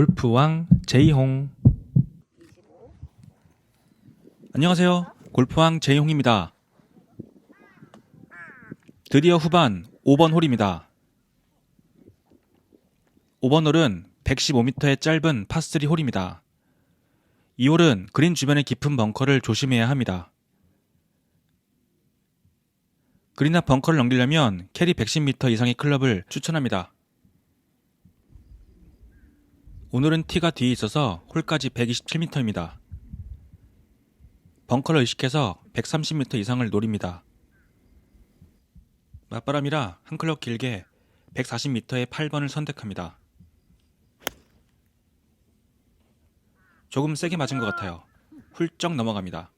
골프왕 제이홍. 안녕하세요. 골프왕 제이홍입니다. 드디어 후반 5번 홀입니다. 5번 홀은 115m의 짧은 파3 홀입니다. 이 홀은 그린 주변의 깊은 벙커를 조심해야 합니다. 그린 앞 벙커를 넘기려면 캐리 110m 이상의 클럽을 추천합니다 오늘은 티가 뒤에 있어서 홀까지 127m입니다. 벙커를 의식해서 130m 이상을 노립니다. 맞바람이라 한 클럽 길게 140m의 8번을 선택합니다. 조금 세게 맞은 것 같아요. 훌쩍 넘어갑니다.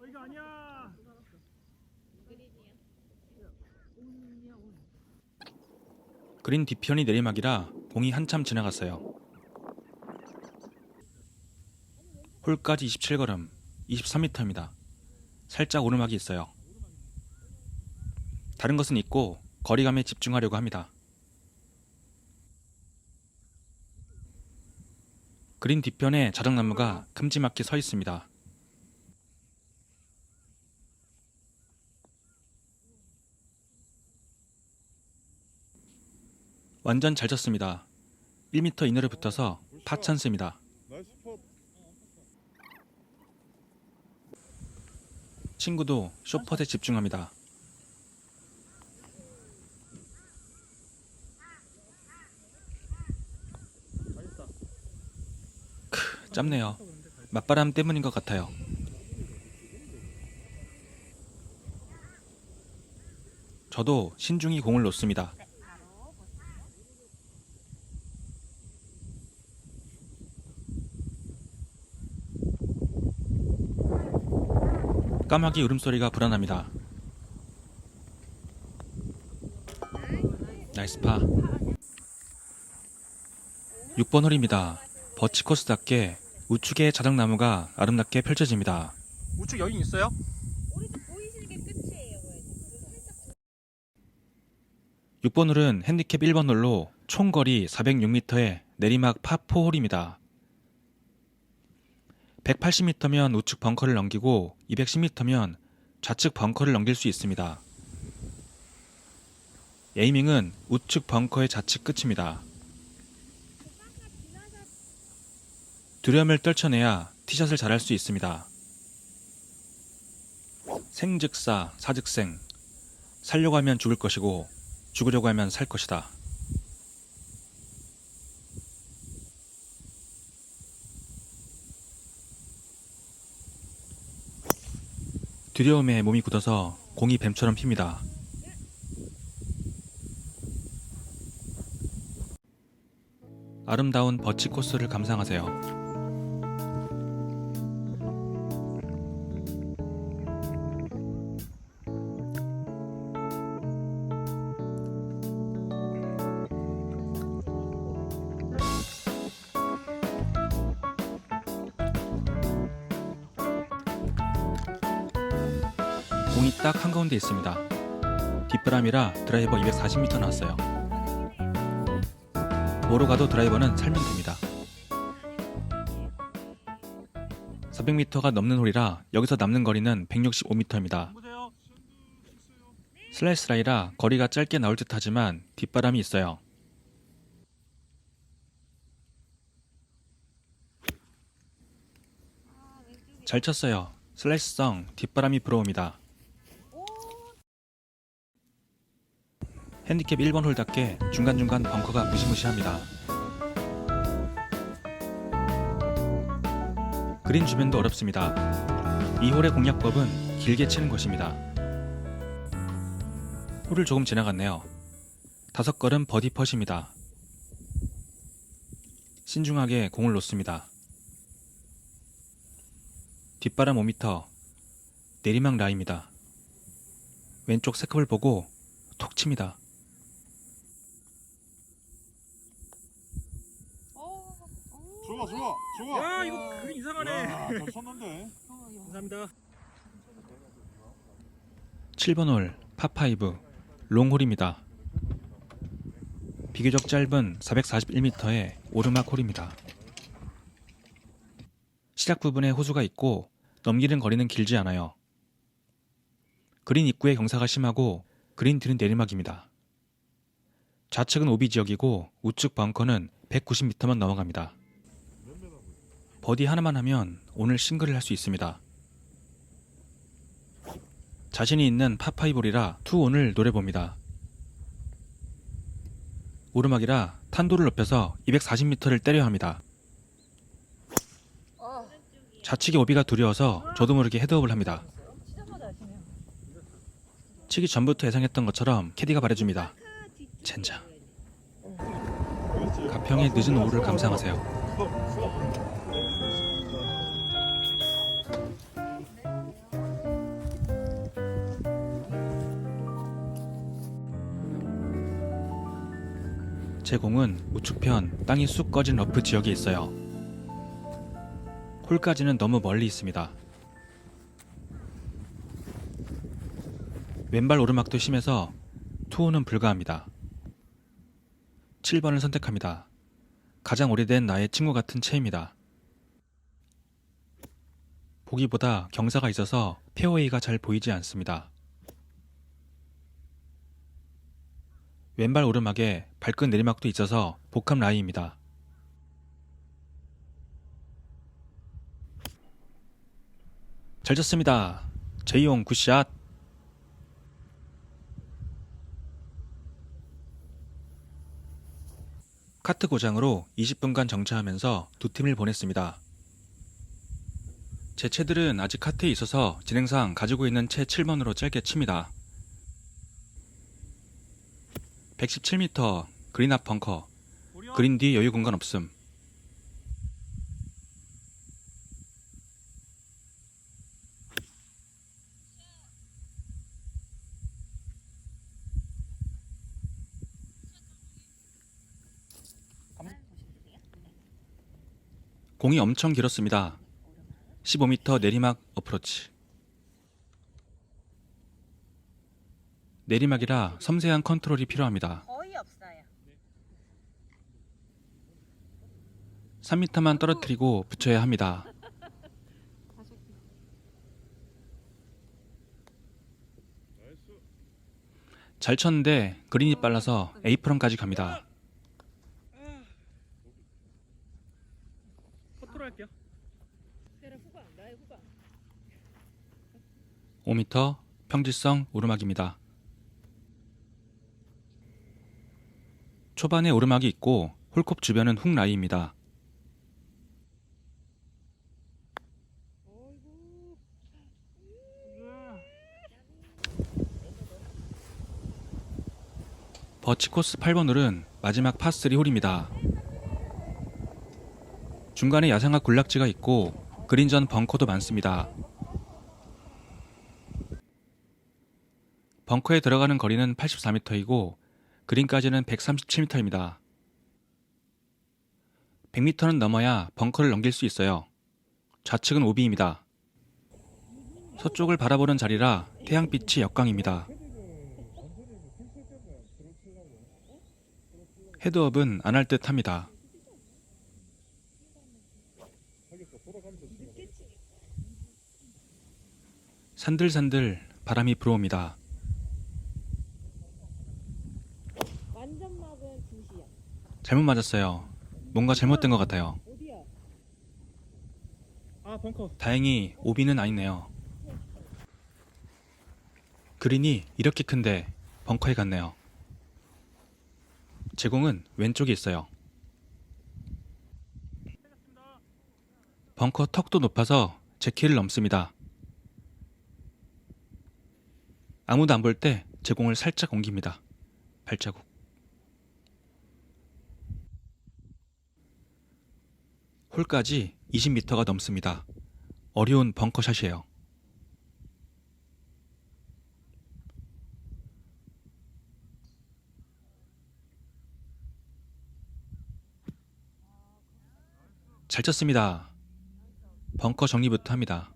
그린 뒤편이 내리막이라 공이 한참 지나갔어요. 홀까지 27걸음, 23m입니다. 살짝 오르막이 있어요. 다른 것은 있고 거리감에 집중하려고 합니다. 그린 뒤편에 자작나무가 큼지막히 서 있습니다. 완전 잘 쳤습니다. 1m 이내로 붙어서 파 찬스입니다. 나이스 컷. 친구도 쇼퍼에 집중합니다. 크, 짧네요. 맞바람 때문인 것 같아요. 저도 신중히 공을 놓습니다. 까마귀 울음소리가 불안합니다. 나이스 파. 6번 홀입니다. 버치 코스답게 우측에 자작나무가 아름답게 펼쳐집니다. 우측 여긴 있어요? 6번 홀은 핸디캡 1번 홀로 총 거리 406m의 내리막 파4 홀입니다. 180m면 우측 벙커를 넘기고 210m면 좌측 벙커를 넘길 수 있습니다. 에이밍은 우측 벙커의 좌측 끝입니다. 두려움을 떨쳐내야 티샷을 잘할 수 있습니다. 생즉사, 사즉생. 살려고 하면 죽을 것이고 죽으려고 하면 살 것이다. 두려움에 몸이 굳어서 공이 뱀처럼 핍니다. 아름다운 버치 코스를 감상하세요. 공이 딱 한가운데 있습니다. 뒷바람이라 드라이버 240m 나왔어요. 뭐로 가도 드라이버는 살면 됩니다. 400m가 넘는 홀이라 여기서 남는 거리는 165m입니다. 슬라이스 라이라 거리가 짧게 나올 듯 하지만 뒷바람이 있어요. 잘 쳤어요. 슬라이스성 뒷바람이 불어옵니다. 핸디캡 1번 홀답게 중간중간 벙커가 무시무시합니다. 그린 주변도 어렵습니다. 이 홀의 공략법은 길게 치는 것입니다. 홀을 조금 지나갔네요. 다섯 걸음 버디 펫입니다. 신중하게 공을 놓습니다. 뒷바람 5m, 내리막 라입니다. 왼쪽 세컵을 보고 톡 칩니다. 어, 어. 좋아 좋아. 야 이거 그림 이상하네. 야, 잘 쳤는데. 감사합니다. 7번 홀 파5 롱홀입니다. 비교적 짧은 441m의 오르막 홀입니다. 시작 부분에 호수가 있고 넘기는 거리는 길지 않아요. 그린 입구의 경사가 심하고 그린 뒤는 내리막입니다. 좌측은 오비 지역이고 우측 벙커는 190m만 넘어갑니다. 버디 하나만 하면 오늘 싱글을 할 수 있습니다. 자신이 있는 파파이볼이라 투온을 노려봅니다. 오르막이라 탄도를 높여서 240m를 때려야 합니다. 좌측에 오비가 두려워서 저도 모르게 헤드업을 합니다. 치기 전부터 예상했던 것처럼 캐디가 말해줍니다. 젠장. 가평의 늦은 오후를 감상하세요. 제 공은 우측편 땅이 쑥 꺼진 러프 지역에 있어요. 홀까지는 너무 멀리 있습니다. 왼발 오르막도 심해서 투호는 불가합니다. 7번을 선택합니다. 가장 오래된 나의 친구 같은 채입니다. 보기보다 경사가 있어서 페어웨이가 잘 보이지 않습니다. 왼발 오르막에 발끝 내리막도 있어서 복합 라이입니다. 잘 쳤습니다. 제이용 굿샷. 카트 고장으로 20분간 정차하면서 두 팀을 보냈습니다. 제 채들은 아직 카트에 있어서 진행상 가지고 있는 채 7번으로 짧게 칩니다. 117m 그린 앞 벙커. 그린 뒤 여유 공간 없음. 공이 엄청 길었습니다. 15m 내리막 어프로치 내리막이라 섬세한 컨트롤이 필요합니다. 거의 없어요. 3m만 떨어뜨리고 붙여야 합니다. 잘 쳤는데 그린이 빨라서 에이프런까지 갑니다. 컨트롤 할게요. 내가 후방, 나의 후방. 5m 평지성 오르막입니다. 초반에 오르막이 있고 홀컵 주변은 훅 라이입니다. 버치 코스 8번 홀은 마지막 파3 홀입니다. 중간에 야생화 군락지가 있고 그린전 벙커도 많습니다. 벙커에 들어가는 거리는 84m이고 그린까지는 137m입니다. 100m는 넘어야 벙커를 넘길 수 있어요. 좌측은 오비입니다. 서쪽을 바라보는 자리라 태양빛이 역광입니다. 헤드업은 안 할 듯 합니다. 산들산들 바람이 불어옵니다. 완전 막은 진시야. 잘못 맞았어요. 뭔가 잘못된 것 같아요. 어디야? 아 벙커. 다행히 오비는 아니네요. 그린이 이렇게 큰데 벙커에 갔네요. 제공은 왼쪽에 있어요. 벙커 턱도 높아서 제 키를 넘습니다. 아무도 안 볼 때 제공을 살짝 옮깁니다. 발자국. 홀까지 20m가 넘습니다. 어려운 벙커샷이에요. 잘 쳤습니다. 벙커 정리부터 합니다.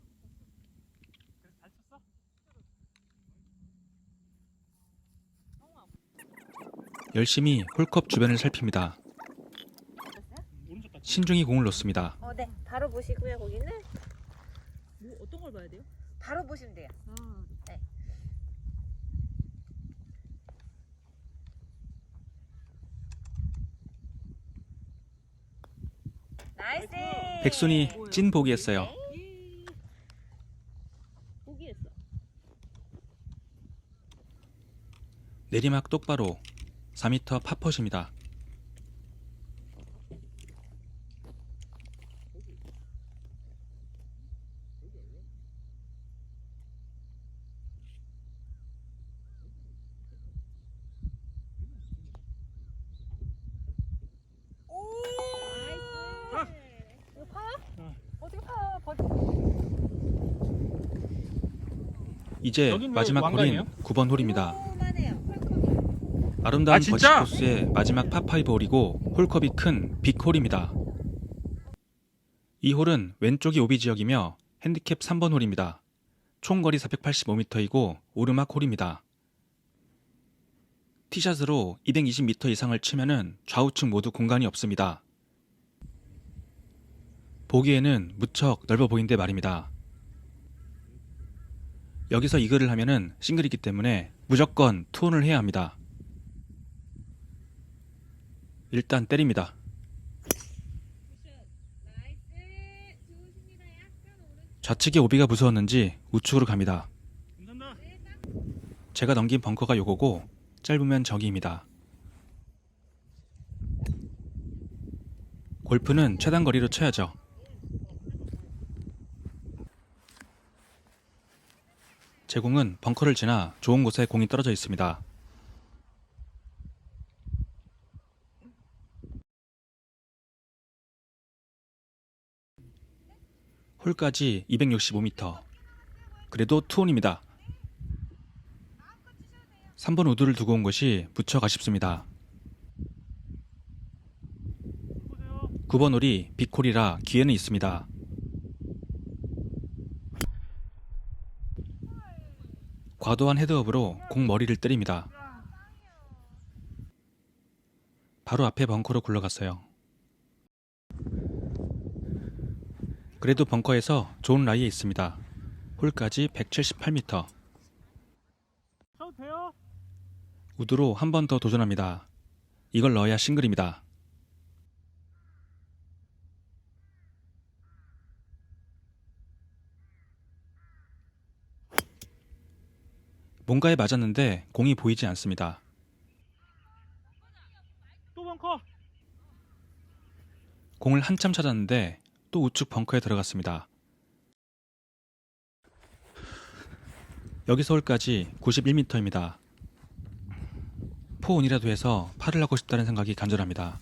열심히 홀컵 주변을 살핍니다. 신중히 공을 놓습니다. 어, 네. 바로 보시고요, 거기는. 뭐 어떤 걸 봐야 돼요? 바로 보시면 돼요. 아, 나이스! 백순이 찐 보기했어요. 예. 포기했어. 내리막 똑바로 4m 파퍼십니다. 나이스! 이거 파요? 어떻게 파요? 버디. 이제 여긴 왜 마지막 홀인 왕관이에요? 9번 홀입니다. 조그만해요. 홀컵이. 아름다운 아, 진짜? 버시 코스의 마지막 파5 홀이고 홀컵이 큰 빅홀입니다. 이 홀은 왼쪽이 오비 지역이며 핸디캡 3번 홀입니다. 총 거리 485m이고 오르막 홀입니다. 티샷으로 220m 이상을 치면은 좌우측 모두 공간이 없습니다. 보기에는 무척 넓어 보이는데 말입니다. 여기서 이 글을 하면은 싱글이기 때문에 무조건 투혼을 해야 합니다. 일단 때립니다. 좌측의 오비가 무서웠는지 우측으로 갑니다. 제가 넘긴 벙커가 요거고 짧으면 저기입니다. 골프는 최단 거리로 쳐야죠. 제 공은 벙커를 지나 좋은 곳에 공이 떨어져 있습니다. 홀까지 265m. 그래도 투혼입니다. 3번 우드를 두고 온 것이 무척 아쉽습니다. 9번 홀이 빅홀이라 기회는 있습니다. 과도한 헤드업으로 공 머리를 때립니다. 바로 앞에 벙커로 굴러갔어요. 그래도 벙커에서 좋은 라이에 있습니다. 홀까지 178m. 쳐도 돼요? 우드로 한 번 더 도전합니다. 이걸 넣어야 싱글입니다. 뭔가에 맞았는데 공이 보이지 않습니다. 또 벙커. 공을 한참 찾았는데 또 우측 벙커에 들어갔습니다. 여기서 홀까지 91m입니다. 포온이라도 해서 팔을 하고 싶다는 생각이 간절합니다.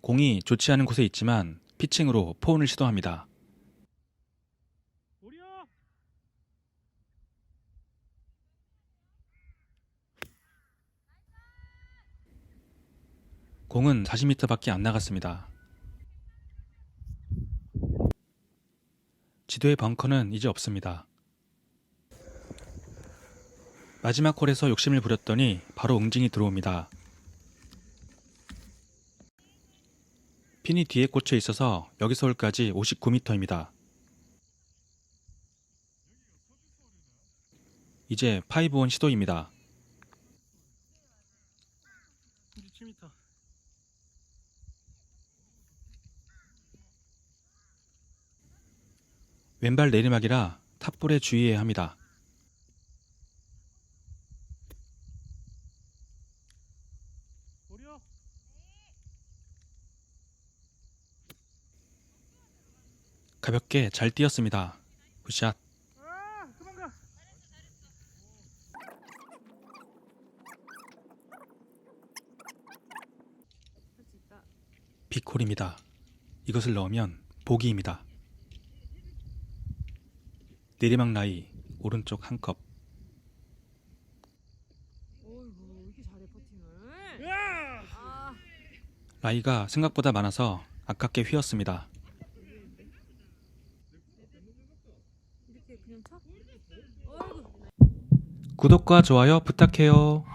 공이 좋지 않은 곳에 있지만 피칭으로 포온을 시도합니다. 우리요. 공은 40m밖에 안 나갔습니다. 지도의 벙커는 이제 없습니다. 마지막 홀에서 욕심을 부렸더니 바로 응징이 들어옵니다. 핀이 뒤에 꽂혀 있어서 여기서 홀까지 59m입니다. 이제 파이브온 시도입니다. 왼발 내리막이라 탑볼에 주의해야 합니다. 가볍게 잘 뛰었습니다. 굿샷. 빅홀입니다. 이것을 넣으면 보기입니다. 내리막 라이 오른쪽 한 컵. 아, 라이가 생각보다 많아서 아깝게 휘었습니다. 구독과 좋아요 부탁해요.